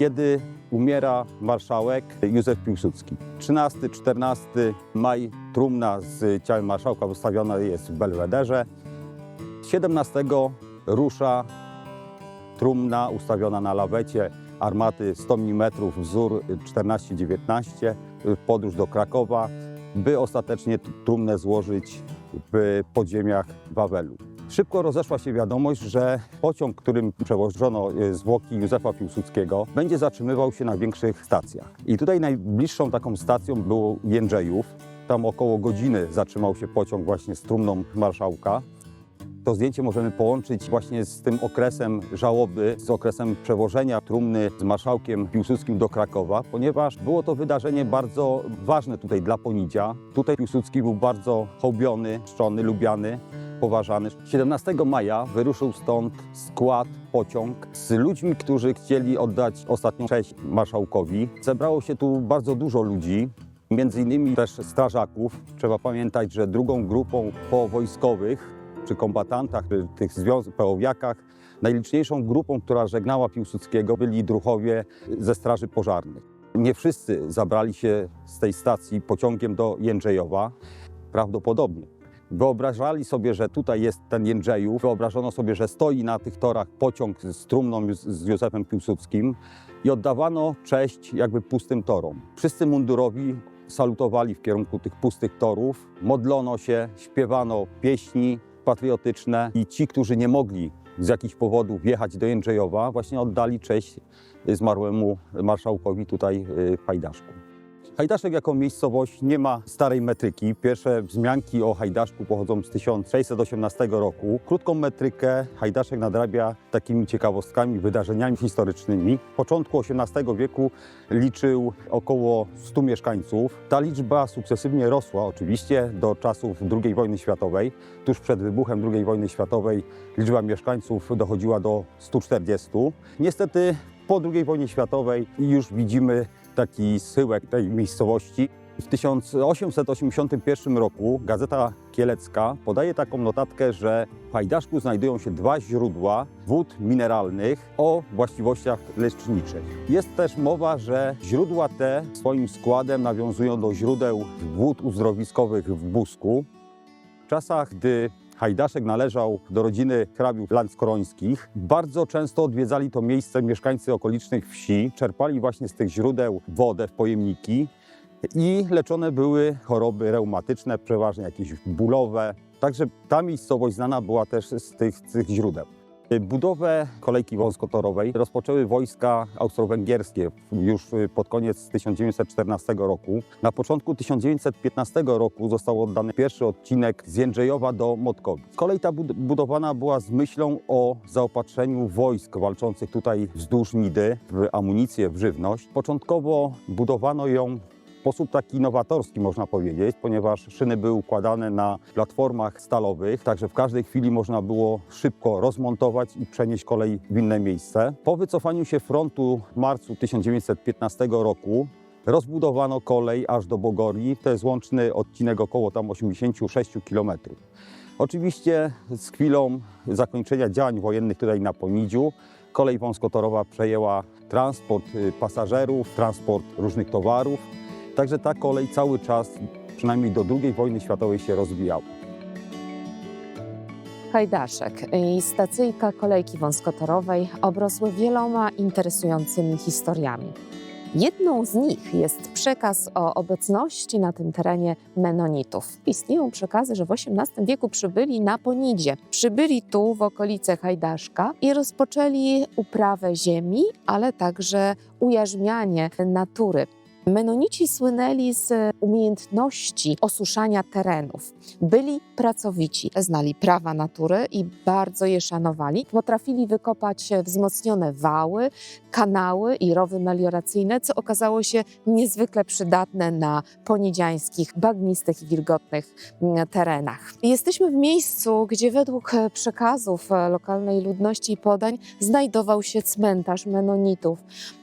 kiedy umiera marszałek Józef Piłsudski. 13-14 maj trumna z ciałem marszałka wystawiona jest w Belwederze. 17 rusza trumna ustawiona na lawecie armaty 100 mm wzór 14-19 w podróż do Krakowa, by ostatecznie trumnę złożyć w podziemiach Wawelu. Szybko rozeszła się wiadomość, że pociąg, którym przewożono e, zwłoki Józefa Piłsudskiego, będzie zatrzymywał się na większych stacjach. I tutaj najbliższą taką stacją było Jędrzejów. Tam około godziny zatrzymał się pociąg właśnie z trumną marszałka. To zdjęcie możemy połączyć właśnie z tym okresem żałoby, z okresem przewożenia trumny z marszałkiem Piłsudskim do Krakowa, ponieważ było to wydarzenie bardzo ważne tutaj dla Ponidzia. Tutaj Piłsudski był bardzo hołbiony, czczony, lubiany, poważany. 17 maja wyruszył stąd skład, pociąg z ludźmi, którzy chcieli oddać ostatnią cześć marszałkowi. Zebrało się tu bardzo dużo ludzi, między innymi też strażaków. Trzeba pamiętać, że drugą grupą powojskowych czy kombatantach, czy tych pełowiakach, najliczniejszą grupą, która żegnała Piłsudskiego, byli druhowie ze Straży Pożarnych. Nie wszyscy zabrali się z tej stacji pociągiem do Jędrzejowa, prawdopodobnie. Wyobrażali sobie, że tutaj jest ten Jędrzejów, wyobrażono sobie, że stoi na tych torach pociąg z trumną z Józefem Piłsudskim i oddawano cześć jakby pustym torom. Wszyscy mundurowi salutowali w kierunku tych pustych torów, modlono się, śpiewano pieśni patriotyczne i ci, którzy nie mogli z jakichś powodów wjechać do Jędrzejowa, właśnie oddali cześć zmarłemu marszałkowi tutaj y, w Hajdaszku. Hajdaszek jako miejscowość nie ma starej metryki. Pierwsze wzmianki o Hajdaszku pochodzą z 1618 roku. Krótką metrykę Hajdaszek nadrabia takimi ciekawostkami, wydarzeniami historycznymi. W początku XVIII wieku liczył około 100 mieszkańców. Ta liczba sukcesywnie rosła oczywiście do czasów II wojny światowej. Tuż przed wybuchem II wojny światowej liczba mieszkańców dochodziła do 140. Niestety po II wojnie światowej już widzimy taki schyłek tej miejscowości. W 1881 roku Gazeta Kielecka podaje taką notatkę, że w Hajdaszku znajdują się dwa źródła wód mineralnych o właściwościach leczniczych. Jest też mowa, że źródła te swoim składem nawiązują do źródeł wód uzdrowiskowych w Busku. W czasach, gdy Hajdaszek należał do rodziny hrabiów landskorońskich. Bardzo często odwiedzali to miejsce mieszkańcy okolicznych wsi, czerpali właśnie z tych źródeł wodę w pojemniki i leczone były choroby reumatyczne, przeważnie jakieś bólowe. Także ta miejscowość znana była też z tych, z tych źródeł. Budowę kolejki wąskotorowej rozpoczęły wojska austro-węgierskie już pod koniec 1914 roku. Na początku 1915 roku został oddany pierwszy odcinek z Jędrzejowa do Motkowi. Kolej ta bud- budowana była z myślą o zaopatrzeniu wojsk walczących tutaj wzdłuż Nidy w amunicję, w żywność. Początkowo budowano ją sposób taki nowatorski, można powiedzieć, ponieważ szyny były układane na platformach stalowych, także w każdej chwili można było szybko rozmontować i przenieść kolej w inne miejsce. Po wycofaniu się frontu w marcu 1915 roku rozbudowano kolej aż do Bogorii. To jest łączny odcinek około tam 86 km. Oczywiście z chwilą zakończenia działań wojennych tutaj na Ponidziu kolej wąskotorowa przejęła transport y, pasażerów, transport różnych towarów. Także ta kolej cały czas, przynajmniej do II wojny światowej się rozwijała. Hajdaszek i stacyjka kolejki wąskotorowej obrosły wieloma interesującymi historiami. Jedną z nich jest przekaz o obecności na tym terenie menonitów. Istnieją przekazy, że w XVIII wieku przybyli na Ponidzie. Przybyli tu w okolice Hajdaszka i rozpoczęli uprawę ziemi, ale także ujarzmianie natury. Menonici słynęli z umiejętności osuszania terenów. Byli pracowici, znali prawa natury i bardzo je szanowali. Potrafili wykopać wzmocnione wały, kanały i rowy melioracyjne, co okazało się niezwykle przydatne na ponidziańskich, bagnistych i wilgotnych mm, terenach. Jesteśmy w miejscu, gdzie według przekazów e, lokalnej ludności i podań znajdował się cmentarz menonitów.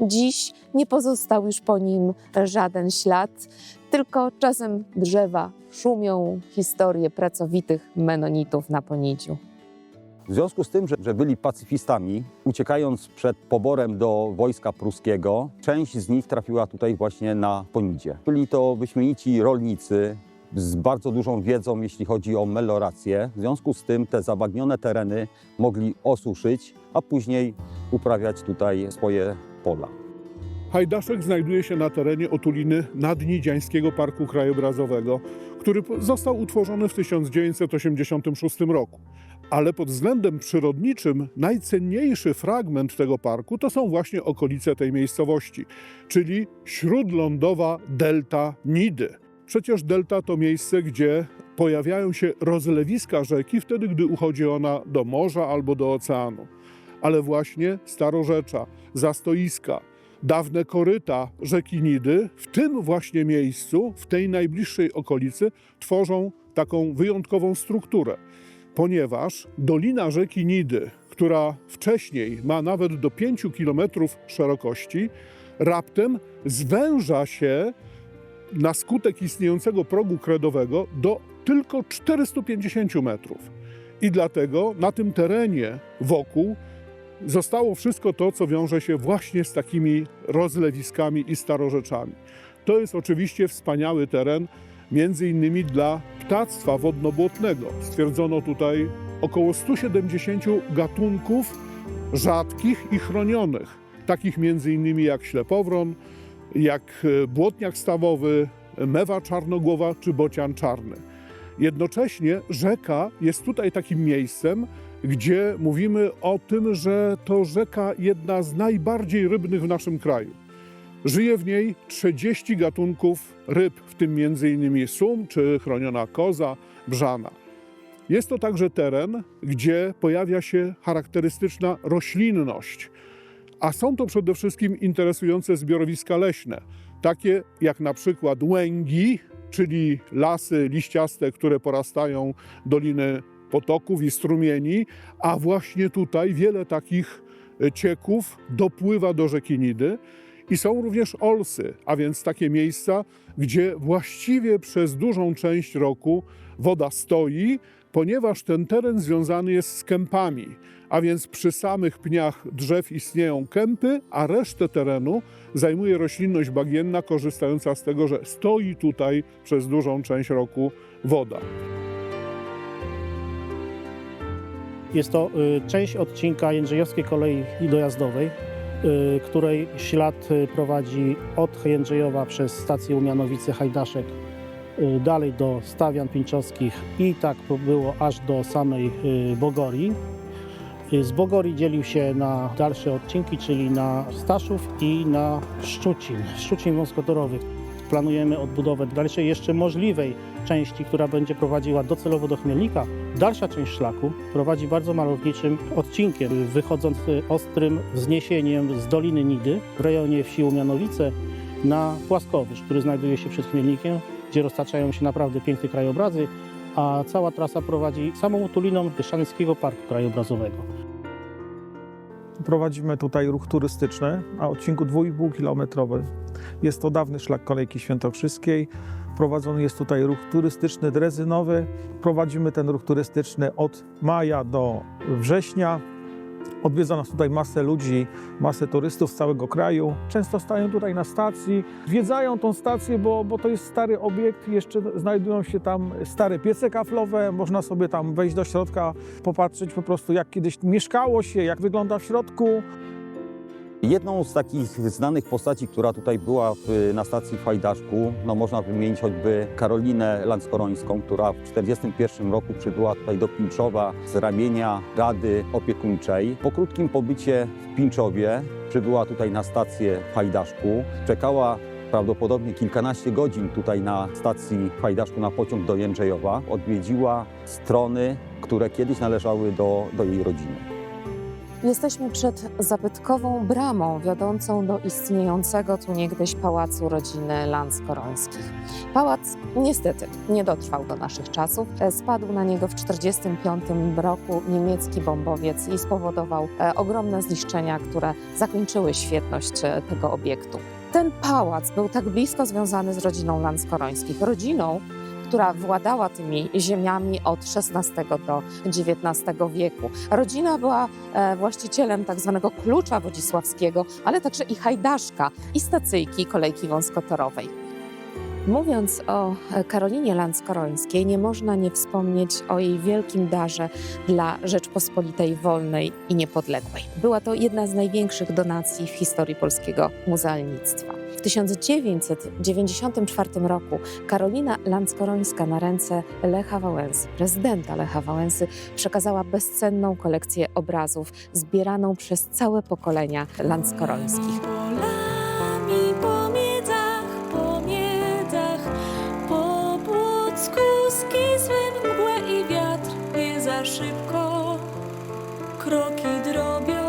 Dziś nie pozostał już po nim żaden ślad, tylko czasem drzewa szumią historię pracowitych menonitów na Ponidziu. W związku z tym, że, że byli pacyfistami, uciekając przed poborem do wojska pruskiego, część z nich trafiła tutaj właśnie na Ponidzie. Byli to wyśmienici rolnicy z bardzo dużą wiedzą, jeśli chodzi o melorację. W związku z tym te zabagnione tereny mogli osuszyć, a później uprawiać tutaj swoje pola. Hajdaszek znajduje się na terenie otuliny Nadnidziańskiego Parku Krajobrazowego, który został utworzony w 1986 roku. Ale pod względem przyrodniczym najcenniejszy fragment tego parku to są właśnie okolice tej miejscowości, czyli śródlądowa delta Nidy. Przecież delta to miejsce, gdzie pojawiają się rozlewiska rzeki wtedy, gdy uchodzi ona do morza albo do oceanu. Ale właśnie starorzecza, zastoiska, dawne koryta rzeki Nidy w tym właśnie miejscu, w tej najbliższej okolicy, tworzą taką wyjątkową strukturę, ponieważ dolina rzeki Nidy, która wcześniej ma nawet do 5 km szerokości, raptem zwęża się na skutek istniejącego progu kredowego do tylko 450 metrów. I dlatego na tym terenie wokół zostało wszystko to, co wiąże się właśnie z takimi rozlewiskami i starorzeczami. To jest oczywiście wspaniały teren, między innymi dla ptactwa wodnobłotnego. Stwierdzono tutaj około 170 gatunków rzadkich i chronionych, takich między innymi jak ślepowron, jak e, błotniak stawowy, mewa czarnogłowa czy bocian czarny. Jednocześnie rzeka jest tutaj takim miejscem, gdzie mówimy o tym, że to rzeka jedna z najbardziej rybnych w naszym kraju. Żyje w niej 30 gatunków ryb, w tym m.in. sum czy chroniona koza, brzana. Jest to także teren, gdzie pojawia się charakterystyczna roślinność, a są to przede wszystkim interesujące zbiorowiska leśne, takie jak na przykład łęgi, czyli lasy liściaste, które porastają doliny potoków i strumieni, a właśnie tutaj wiele takich e, cieków dopływa do rzeki Nidy. I są również olsy, a więc takie miejsca, gdzie właściwie przez dużą część roku woda stoi, ponieważ ten teren związany jest z kępami, a więc przy samych pniach drzew istnieją kępy, a resztę terenu zajmuje roślinność bagienna, korzystająca z tego, że stoi tutaj przez dużą część roku woda. Jest to y, część odcinka Jędrzejowskiej Kolei Dojazdowej, y, której ślad y, prowadzi od Jędrzejowa przez stację Umianowice Hajdaszek dalej do Stawian Pińczowskich i tak było aż do samej Bogorii. Y, Z Bogorii dzielił się na dalsze odcinki, czyli na Staszów i na Szczucin, Szczucin wąskotorowy. Planujemy odbudowę dalszej jeszcze możliwej części, która będzie prowadziła docelowo do Chmielnika. Dalsza część szlaku prowadzi bardzo malowniczym odcinkiem, wychodząc ostrym wzniesieniem z Doliny Nidy w rejonie wsi Umianowice na Płaskowyż, który znajduje się przed Chmielnikiem, gdzie roztaczają się naprawdę piękne krajobrazy, a cała trasa prowadzi samą utuliną Szaneckiego Parku Krajobrazowego. Prowadzimy tutaj ruch turystyczny na odcinku 2,5 km. Jest to dawny szlak kolejki świętokrzyskiej. Prowadzony jest tutaj ruch turystyczny drezynowy. Prowadzimy ten ruch turystyczny od maja do września. Odwiedza nas tutaj masę ludzi, masę turystów z całego kraju. Często stają tutaj na stacji, zwiedzają tą stację, bo, bo to jest stary obiekt. Jeszcze znajdują się tam stare piece kaflowe. Można sobie tam wejść do środka, popatrzeć po prostu jak kiedyś mieszkało się, jak wygląda w środku. Jedną z takich znanych postaci, która tutaj była w, na stacji w no można wymienić choćby Karolinę Landskorońską, która w 1941 roku przybyła tutaj do Pińczowa z ramienia Rady Opiekuńczej. Po krótkim pobycie w Pińczowie przybyła tutaj na stację w. Czekała prawdopodobnie kilkanaście godzin tutaj na stacji w na pociąg do Jędrzejowa. Odwiedziła strony, które kiedyś należały do, do jej rodziny. Jesteśmy przed zabytkową bramą wiodącą do istniejącego tu niegdyś pałacu rodziny Lanskorońskich. Pałac niestety nie dotrwał do naszych czasów. E, Spadł na niego w 1945 roku niemiecki bombowiec i spowodował e, ogromne zniszczenia, które zakończyły świetność e, tego obiektu. Ten pałac był tak blisko związany z rodziną Lanskorońskich. Rodziną, która władała tymi ziemiami od XVI do XIX wieku. Rodzina była e, właścicielem tak zwanego klucza wodzisławskiego, ale także i hajdaszka i stacyjki kolejki wąskotorowej. Mówiąc o e, Karolinie Lanskorońskiej, nie można nie wspomnieć o jej wielkim darze dla Rzeczpospolitej wolnej i niepodległej. Była to jedna z największych donacji w historii polskiego muzealnictwa. W 1994 roku Karolina Landskorońska na ręce Lecha Wałęsy, prezydenta Lecha Wałęsy, przekazała bezcenną kolekcję obrazów zbieraną przez całe pokolenia Landskorońskich. szybko kroki drobią.